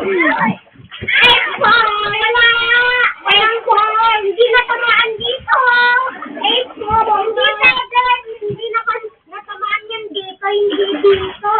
yung tumayo. Wala. Oh! Walang natamaan dito! Eight four! Hindi naka, natamaan yan dito, hindi dito.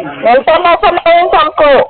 Five. Nasa nasa na yung sampu.